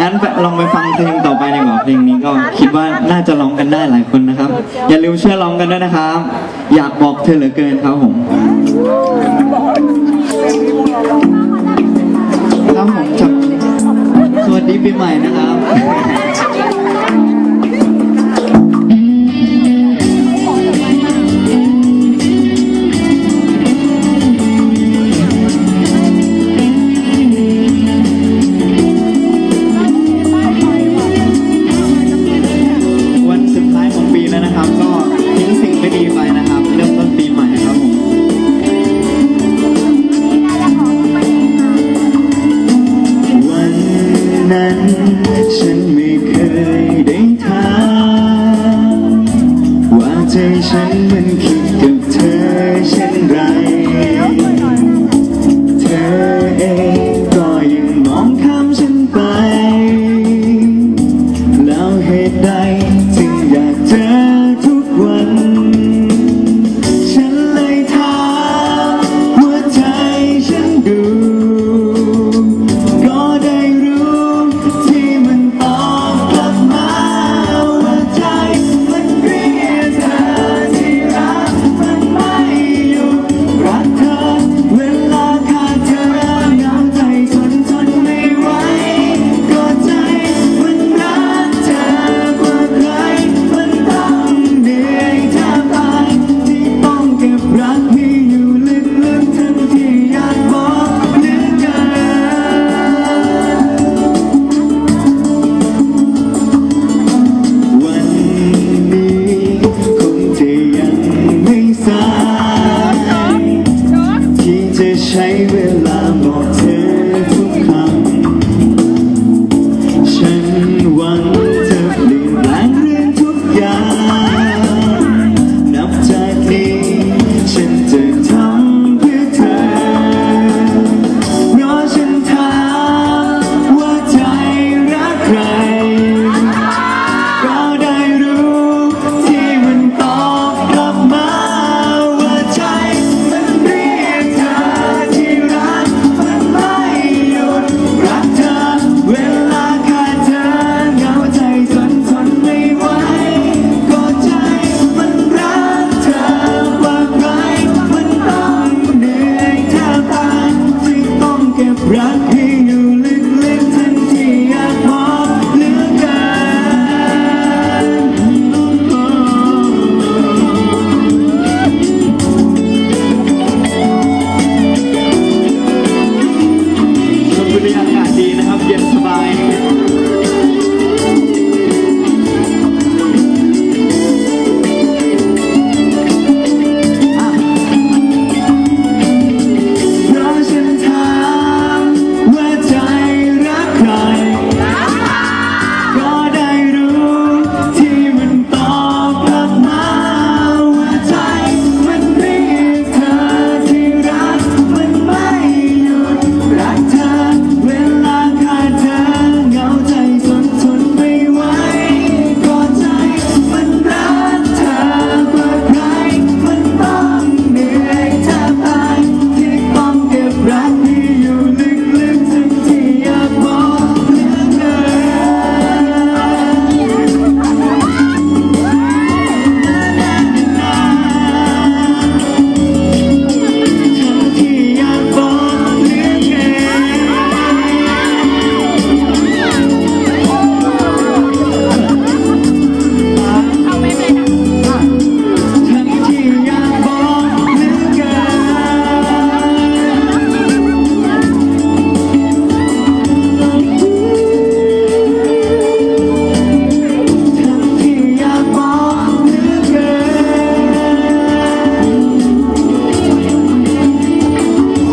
งั้นลองไปฟังเพลงต่อไปดีกว่าเพลงนี้ก็คิดว่าน่าจะร้องกันได้หลายคนนะครับ อย่าลืมเชื่อร้องกันด้วยนะครับ อยากบอกเธอเหลือเกินครับผมครับผมสวัสดีปีใหม่นะครับ ยได้ถามว่าใจฉันมันคือ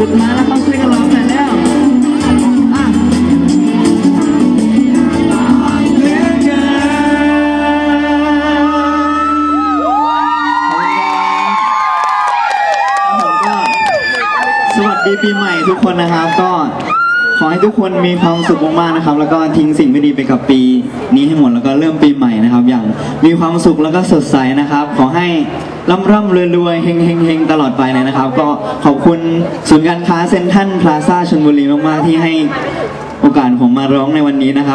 ขุดมาแล้วต้องช่วยกันร้องหน่อยแล้วสวัสดีปีใหม่ทุกคนนะครับก็ ขอให้ทุกคนมีความสุขมากๆนะครับ แล้วก็ทิ้งสิ่งไม่ดีไปกับปีนี้ให้หมดแล้วก็เริ่มปีใหม่นะครับ อย่างมีความสุขแล้วก็สดใสนะครับ ขอให้ร่ำร่ำรวยรวยเฮงเฮงเฮงตลอดไปเลยนะครับ ก็ขอบคุณศูนย์การค้าเซ็นทรัลพลาซ่าชลบุรีมากๆที่ให้โอกาสผมมาร้องในวันนี้นะครับ